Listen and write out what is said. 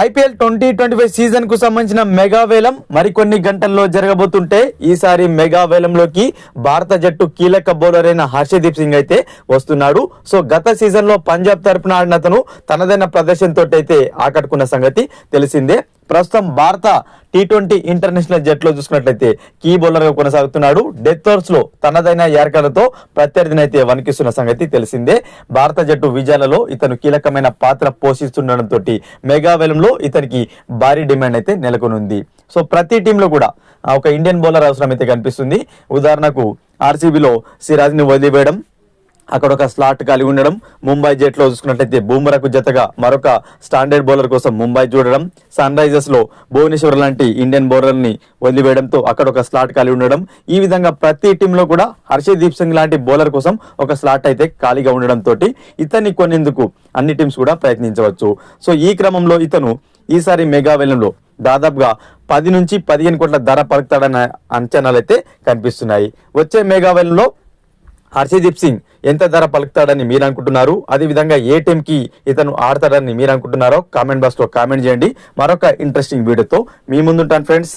IPL twenty twenty five సీజన్కు సంబంధించిన mega వేలం మరికొన్ని గంటల్లో జరగబోతుంటే ఈసారి మెగా వేలంలోకి భారత జట్టు కీలక బౌలర్ అయిన హర్షదీప్ సింగ్ అయితే వస్తున్నాడు. సో గత సీజన్లో పంజాబ్ తరపున ఆడిన అతను తనదైన ప్రదర్శనతో అయితే ఆకట్టుకున్న సంగతి తెలిసిందే. ప్రస్తుతం భారత టీ ట్వంటీ ఇంటర్నేషనల్ జట్లో చూసుకున్నట్లయితే కీ బౌలర్గా కొనసాగుతున్నాడు. డెత్ ఓవర్స్లో తనదైన యార్కర్లతో ప్రత్యర్థినైతే వణికిస్తున్న సంగతి తెలిసిందే. భారత జట్టు విజయాలలో ఇతను కీలకమైన పాత్ర పోషిస్తుండడంతో మెగావేలంలో ఇతనికి భారీ డిమాండ్ అయితే నెలకొనుంది. సో ప్రతి టీంలో కూడా ఒక ఇండియన్ బౌలర్ అవసరం అయితే కనిపిస్తుంది. ఉదాహరణకు ఆర్సీబీలో సిరాజ్ని వదిలివేయడం అక్కడ ఒక స్లాట్ కలిగి ఉండడం ముంబై జెట్లో చూసుకున్నట్లయితే బూమరకు జతగా మరొక స్టాండర్డ్ బౌలర్ కోసం ముంబై చూడడం సన్ రైజర్స్లో భువనేశ్వర్ లాంటి ఇండియన్ బౌలర్ని వదిలివేయడంతో అక్కడ ఒక స్లాట్ కలిగి ఉండడం. ఈ విధంగా ప్రతి టీంలో కూడా హర్షదీప్ సింగ్ లాంటి బౌలర్ కోసం ఒక స్లాట్ అయితే ఖాళీగా ఉండడంతో ఇతన్ని కొనేందుకు అన్ని టీమ్స్ కూడా ప్రయత్నించవచ్చు. సో ఈ క్రమంలో ఇతను ఈసారి మెగా వేలంలో దాదాపుగా పది నుంచి పదిహేను కోట్ల ధర పలుకుతాడన్న అంచనాలు అయితే కనిపిస్తున్నాయి. వచ్చే మెగావెల్లో హర్షదీప్ సింగ్ ఎంత ధర పలుకుతాడని మీరు అనుకుంటున్నారు? అదేవిధంగా ఏ టీంకి ఇతను ఆడతాడని మీరు అనుకుంటున్నారో కామెంట్ బాక్స్లో కామెంట్ చేయండి. మరొక ఇంట్రెస్టింగ్ వీడియోతో మీ ముందుంటాను ఫ్రెండ్స్